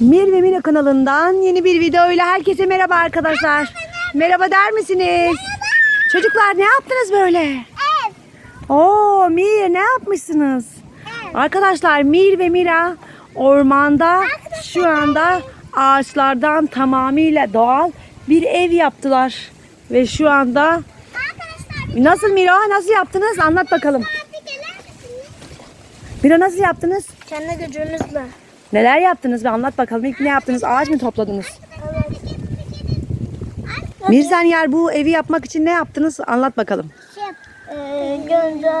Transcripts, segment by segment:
Mir ve Mira kanalından yeni bir videoyla herkese merhaba arkadaşlar. Merhaba der misiniz? Çocuklar ne yaptınız böyle? Evet. Oo Mir ne yapmışsınız? Arkadaşlar Mir ve Mira ormanda şu anda ağaçlardan tamamıyla doğal bir ev yaptılar. Ve şu anda nasıl Mira nasıl yaptınız anlat bakalım. Mira nasıl yaptınız? Kendi gücümüzle. Neler yaptınız ve anlat bakalım. İlk ne yaptınız? Ağaç mı topladınız? Evet. Mirzan yer bu evi yapmak için ne yaptınız? Anlat bakalım. Şey, e, gönce,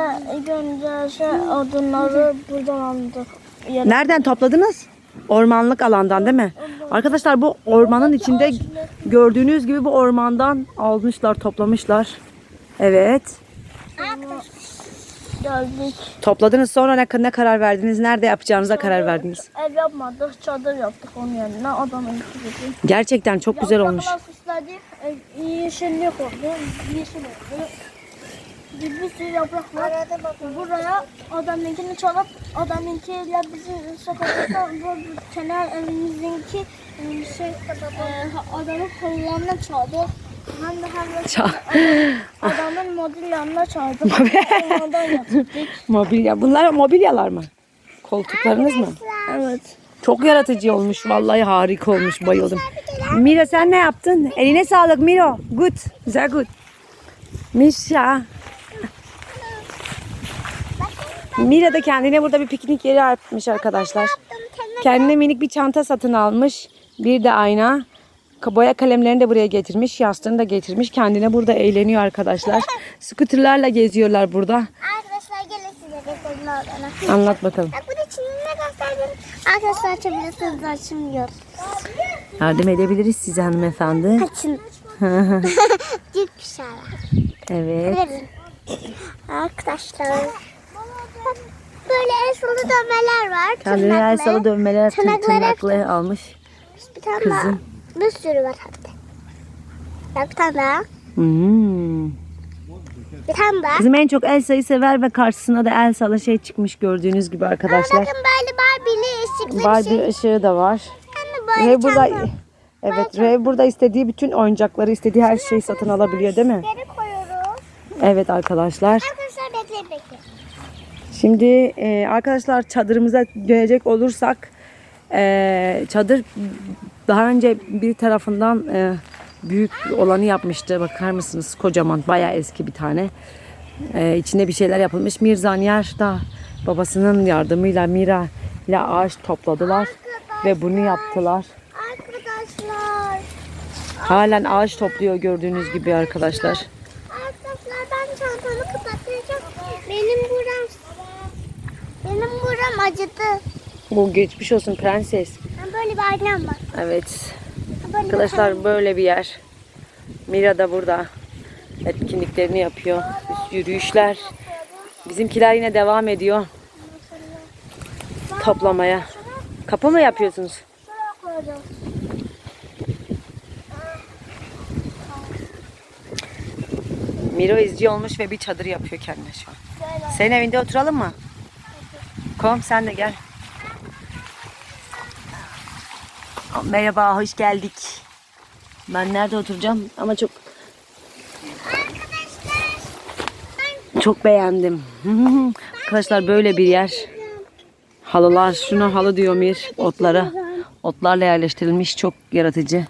gönce şey odunları buradan aldık. Ya da- Nereden topladınız? Ormanlık alandan değil mi? Arkadaşlar bu ormanın içinde gördüğünüz gibi bu ormandan almışlar, toplamışlar. Evet. Geldik. Topladınız sonra ne, ne karar verdiniz? Nerede yapacağınıza karar verdiniz? Ev yapmadık, çadır yaptık onun yerine. Adamın gibi. Gerçekten çok güzel olmuş. Süsledik, e, yeşillik oldu, yeşil oldu. Bir, bir sürü yaprak var. Buraya adamınkini çalıp adamınkiyle bizim sokakta bu kenar evimizinki e, şey e, adamın kollarına çaldı. Hem de hem de Ça- adamın mobilyanına çaldı. Onlardan yaptık. Mobilya. Bunlar mobilyalar mı? Koltuklarınız mı? Evet. Çok yaratıcı olmuş. Vallahi harika olmuş. Bayıldım. Mira sen ne yaptın? Eline sağlık Miro. Good. Güzel good. Misha. Mira da kendine burada bir piknik yeri yapmış arkadaşlar. Kendine minik bir çanta satın almış. Bir de ayna. Boya kalemlerini de buraya getirmiş. Yastığını da getirmiş. Kendine burada eğleniyor arkadaşlar. Scooterlarla geziyorlar burada. Arkadaşlar gelin size göstereyim. Anlat bakalım. Bak bu da çimine gösterdim. Arkadaşlar açabilirsiniz açmıyor. Yardım edebiliriz size hanımefendi. Açın. Git bir şey. Evet. Verin. Arkadaşlar. Bak, Böyle el salı dövmeler var. Kendine el salı dövmeler tırnaklı almış. Bir tane daha. Bir sürü var hatta. Bak bir tane daha. Hmm. Bir tane daha. Kızım en çok Elsa'yı sever ve karşısına da Elsa'lı şey çıkmış gördüğünüz gibi arkadaşlar. Bakın böyle Barbie'li ışıklı bir Barbie şey. ışığı da var. Yani böyle burada çanta. Evet, Rev burada istediği bütün oyuncakları, istediği her şeyi satın alabiliyor değil mi? Koyuyoruz. Evet arkadaşlar. Arkadaşlar bekleyin bekleyin. Şimdi e, arkadaşlar çadırımıza dönecek olursak e, çadır daha önce bir tarafından e, büyük olanı yapmıştı. Bakar mısınız? Kocaman, bayağı eski bir tane. E, içinde bir şeyler yapılmış. Mirzanyar da babasının yardımıyla Mira ile ağaç topladılar ve bunu yaptılar. Arkadaşlar. Halen ağaç topluyor gördüğünüz gibi arkadaşlar. Arkadaşlar ben çantamı kapatacağım. Benim buram benim buram acıdı. Bu geçmiş olsun prenses. Böyle bir aynam var. Evet. Böyle Arkadaşlar böyle bir yer. Mira da burada etkinliklerini yapıyor. Yürüyüşler. Bizimkiler yine devam ediyor toplamaya. Kapı mı yapıyorsunuz? Miro izci olmuş ve bir çadır yapıyor kendine şu an. Senin evinde oturalım mı? Kom sen de gel. Merhaba, hoş geldik. Ben nerede oturacağım? Ama çok Arkadaşlar. çok beğendim. Arkadaşlar böyle bir yer. Halılar, şuna halı diyor Mir, otlara. Otlarla yerleştirilmiş, çok yaratıcı.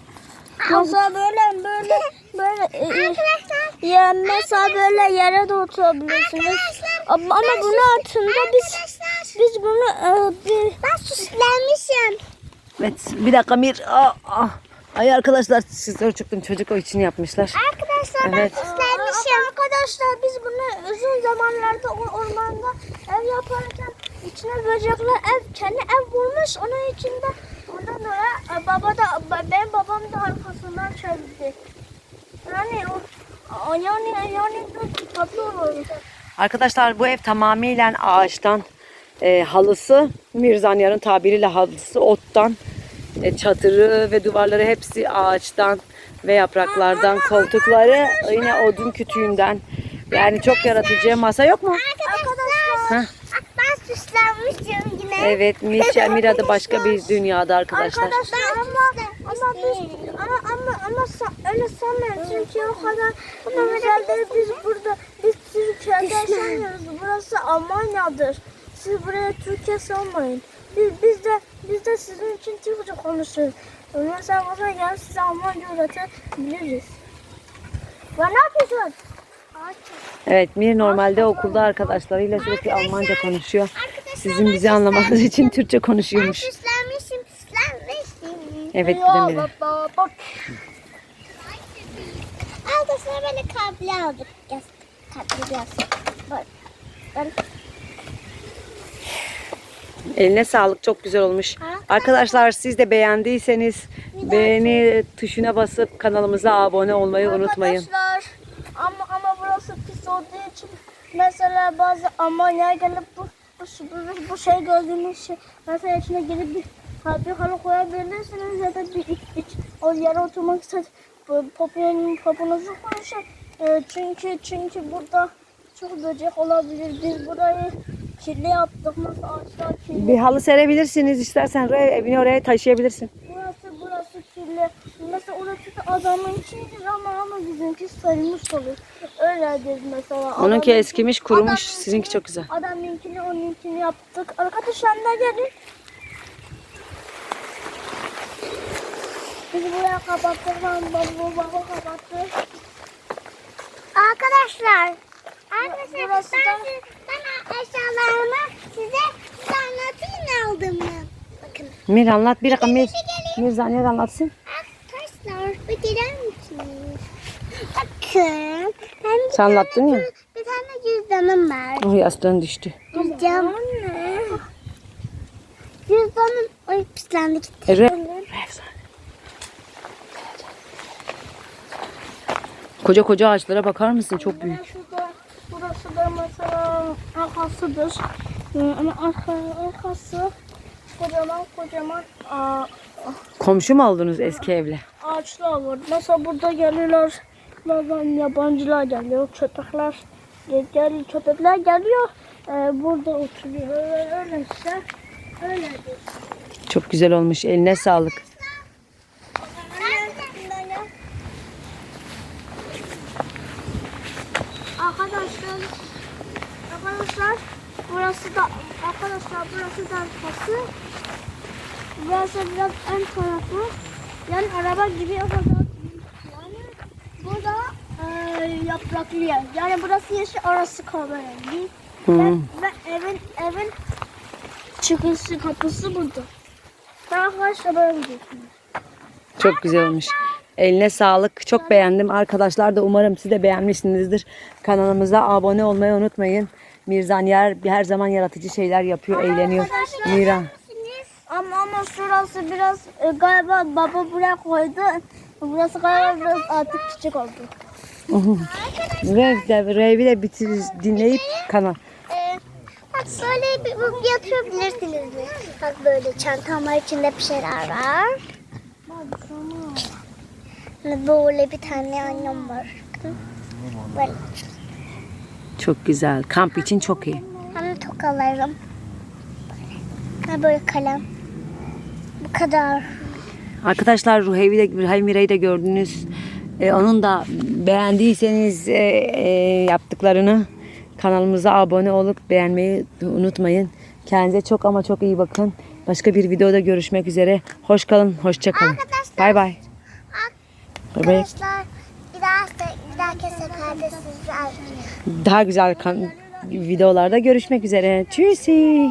Mesela böyle böyle böyle Arkadaşlar. Ya mesela böyle yere de oturabilirsiniz. Ama, ama bunun altında biz biz bunu e, bir... Ben süslenmişim. Evet, bir dakika Mir. Aa, aa. Ay arkadaşlar, sizlere çıktım. Çocuk o için yapmışlar. Arkadaşlar Evet. ben süslenmişim. Arkadaşlar biz bunu uzun zamanlarda ormanda ev yaparken içine böcekler ev kendi ev bulmuş onun içinde ondan sonra e, baba da benim babam da arkasından çevirdi. Yani o yani yani tatlı olur. Arkadaşlar bu ev tamamıyla ağaçtan. E, halısı, Mirzanyar'ın tabiriyle halısı ottan. E, çadırı ve duvarları hepsi ağaçtan ve yapraklardan. Koltukları yine odun kütüğünden. Yani çok yaratıcı. Masa yok mu? Arkadaşlar Heh. ben süslenmişim yine. Evet Mirça, Mira da başka bir dünyada arkadaşlar. Arkadaşlar ama ama biz ama ama öyle sanmayın çünkü o kadar güzel değil biz burada biz Türkiye'de yaşamıyoruz. Burası Almanya'dır. Siz buraya Türkiye sanmayın. Biz, biz de biz de sizin için Türkçe konuşuyoruz. Mesela buraya gel size Almanca öğretebiliriz. Ve ne yapıyorsun? Evet Mir normalde okulda arkadaşlarıyla sürekli Almanca konuşuyor. Sizin bizi anlamanız için Türkçe konuşuyormuş. Süslenmişim, süslenmişim. Evet bak. Arkadaşlar böyle kablo aldık. Kablo biraz. Bak. Eline sağlık çok güzel olmuş. Arkadaşlar siz de beğendiyseniz beğeni tuşuna basıp kanalımıza abone olmayı unutmayın. Arkadaşlar ama ama burası pis olduğu için mesela bazı Almanya'ya gelip bu bu, bu, bu şey gördüğünüz şey mesela içine girip bir, bir halı koyabilirsiniz ya da bir iç, iç o yere oturmak istedim. Popon, poponuzu koyuşun. Ee, çünkü çünkü burada çok böcek olabilir. Biz burayı kirli yaptık. Nasıl ağaçlar kirli. Bir halı serebilirsiniz istersen re- evini oraya taşıyabilirsin. Burası burası kirli. Mesela orası da adamın içindir ama ama bizimki sarılmış olur. Öyledir mesela. Onunki Adamın- eskimiş kurumuş adamın- sizinki çok güzel. Adamınkini onunkini yaptık. Arkadaşlar ne gelin? Biz buraya kapattık. Ben babu babu kapattık. Arkadaşlar. Arkadaşlar Burası da... ben eşyalarımı size, size anlatayım ne aldığımı. Bakın. Mir anlat bir dakika Mir. şey gelin. Mir Zanyer anlatsın. Arkadaşlar bir gelir misiniz? Bakın. Ben bir Sen anlattın ya. Bir tane cüzdanım var. Oh yastığın düştü. Cüzdan. Anne. Cüzdanım. Ay pislendi gitti. E, re- Koca koca ağaçlara bakar mısın? Çok büyük. Şurada, burası da mesela arkasıdır. Ee, Ama arka, arkası kocaman kocaman aa, Komşu mu oldunuz eski evle? ağaçlar var. Mesela burada gelirler. Bazen yabancılar geliyor. Köpekler gel, gel köpekler geliyor. Ee, burada oturuyor. Öyle, öyle işte. Öyledir. Çok güzel olmuş. Eline sağlık. Arkadaşlar, arkadaşlar burası da arkadaşlar burası da arkası. Burası biraz ön tarafı. Yani araba gibi o kadar. Yani bu da e, yapraklı yer. Yani burası yeşil, orası kahverengi. Hı. Ve, ve evin evin çıkışı kapısı burada. Ben arkadaşlar böyle gidiyorsunuz. Çok güzel olmuş. Eline sağlık. Çok beğendim. Arkadaşlar da umarım siz de beğenmişsinizdir. Kanalımıza abone olmayı unutmayın. Mirzan Yer her zaman yaratıcı şeyler yapıyor, eğleniyor. Mira. Ama ama şurası biraz e, galiba baba buraya koydu. Burası galiba biraz artık küçük oldu. Rev de, Rev'i de bitir, dinleyip kanal. Ee, bak böyle bir, bir yapabilirsiniz mi? Bak böyle çantam var içinde bir şeyler var. Böyle bir tane annem var. Böyle. Çok güzel. Kamp için çok iyi. Hem tokalarım. Böyle. böyle kalem. Bu kadar. Arkadaşlar Ruhevi de Ruhevi Mira'yı da gördünüz. Ee, onun da beğendiyseniz e, e, yaptıklarını kanalımıza abone olup beğenmeyi unutmayın. Kendinize çok ama çok iyi bakın. Başka bir videoda görüşmek üzere. Hoş kalın, hoşça kalın. Arkadaşlar- Bay bay. Bay bay. Arkadaşlar bir daha bir dahaki seferde sizler Daha güzel kan- videolarda görüşmek üzere. Tschüssi.